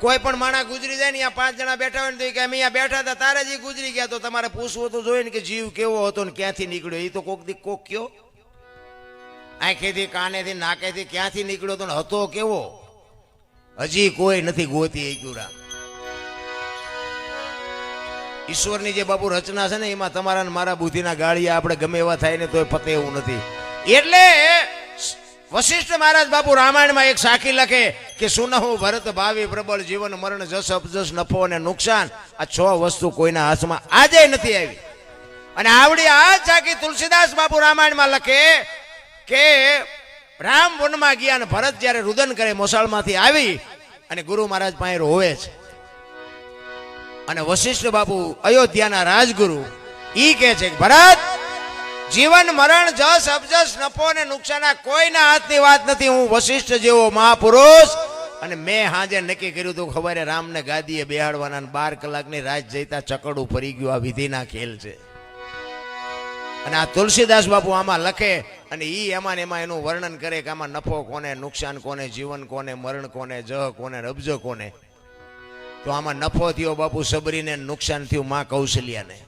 કોઈ પણ માણા ગુજરી જાય ને અહીંયા પાંચ જણા બેઠા હોય ને તો કે અમે અહીંયા બેઠા હતા, તારે જ ગુજરી ગયા. તો તમારે પૂછવું તો જોઈએ ને કે જીવ કેવો હતો ને ક્યાંથી નીકળ્યો. એ તો કોક દી કોક કયો. આંખેથી, કાનેથી, નાકેથી ક્યાંથી નીકળ્યો તો હતો કેવો? હજી કોઈ નથી ગોતી એકુરા ઈશ્વરની જે બાપુ રચના છે ને, એમાં તમારા મારા બુદ્ધિના ગાળિયા આપણે ગમે એવા થાય ને તોય પતે એવું નથી. એટલે વશિષ્ઠ મહારાજ બાપુ રામાયણમાં એક સાખી લખે કે સુનહુ ભરત ભાવિ પ્રબળ જીવન મરણ જસ અપજસ નફો અને નુકસાન. આ છ વસ્તુ કોઈના હાથમાં આજે નથી આવી. અને આવડી આ સાખી તુલસીદાસ બાપુ રામાયણમાં લખે કે રામ વનમાં ગયા અને ભરત જ્યારે રુદન કરે મોસાળમાંથી આવી અને ગુરુ મહારાજ પાસે રોવે છે. અને વશિષ્ઠ બાપુ અયોધ્યાના રાજગુરુ ઈ કહે છે કે ભરત જીવન મરણ, જસ અબજસ નફો ને નુકસાન કોઈના હાથની વાત નથી. હું વશિષ્ઠ જેવો મહાપુરુષ અને મેં હાજે નક્કી કર્યું હતું ખબર રામને ગાદીએ બેહાડવાના બાર કલાકની રાત જઈતા ચકડું ફરી ગયું. આ વિધિના ખેલ છે. અને આ તુલસીદાસ બાપુ આમાં લખે અને એ એમાં એમાં એનું વર્ણન કરે કે આમાં નફો કોને, નુકસાન કોને, જીવન કોને, મરણ કોને, જહ કોને ને અબજ કોને. તો આમાં નફો થયો બાપુ, સબરીને નુકસાન થયું માં કૌશલ્યાને.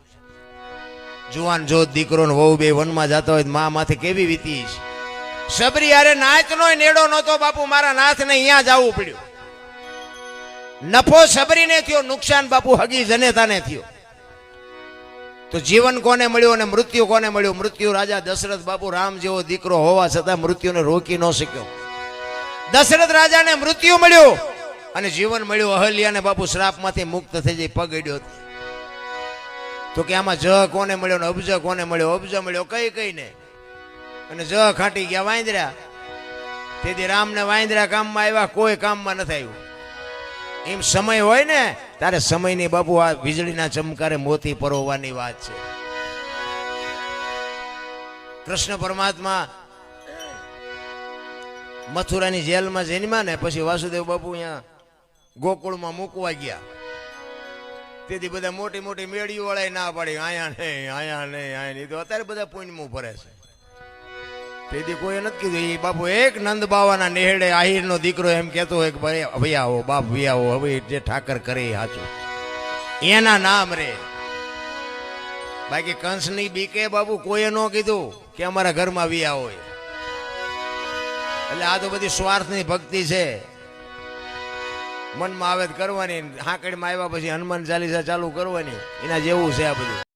જુવાન જો દીકરો વહુ બે વનમાં જતા હોય મા માથે કેવી વીતી છે? સબરી અરે નાચનો નેડો નહોતો, બાપુ, મારા નાથને અહીંયા જવું પડ્યું. નફો સબરીને થયો, નુકસાન બાપુ હગી જનેતાને થયો. તો જીવન કોને મળ્યું અને મૃત્યુ કોને મળ્યું? મૃત્યુ રાજા દશરથ બાપુ રામ જેવો દીકરો હોવા છતાં મૃત્યુને રોકી ન શક્યો. દશરથ રાજાને મૃત્યુ મળ્યું અને જીવન મળ્યું અહલ્યાને બાપુ શ્રાપમાંથી મુક્ત થઈ જઈ પગ અડ્યો તો કે આમાં જ કોને મળ્યો અબજ કોને મળ્યો અબજ મળ્યો, કઈ કઈ ને. અને જ ખાટી ગયા વાંદરા. તેથી રામને વાંદરા કામમાં આવ્યા, કોઈ કામમાં નથી આવ્યું. એમ સમય હોય ને, ત્યારે સમયની બાપુ આ વીજળીના ચમકારે મોતી પરોવવાની વાત છે. કૃષ્ણ પરમાત્મા મથુરાની જેલમાં જન્મ્યા ને, પછી વાસુદેવ બાપુ અહીંયા ગોકુળમાં મૂકવા ગયા. તેથી બધા મોટી મોટી મેળીઓ વાળા ના પાડી. આયા નહીં આયા નહીં આયા નહીં. તો અત્યારે બધા પુણ્યમું ભરે છે. તેથી કોઈ નથી કીધું એ બાપુ એક નંદ બાવાના નેહડે આહિરનો દીકરો એમ કહેતો હોય કે, ભાઈ ભાઈ આવો, બાપ, ભાઈ આવો, હવે જે ઠાકર કરે સાચું. એના નામ રે. બાકી કંસની બીકે બાપુ કોઈએ ન કીધું કે અમારા ઘરમાં વિયા હોય. એટલે આ તો બધી સ્વાર્થની ભક્તિ છે. મનમાં આવે કરવાની. હાંકડીમાં આવ્યા પછી હનુમાન ચાલીસા ચાલુ કરવાની. એના જેવું છે આ બધું.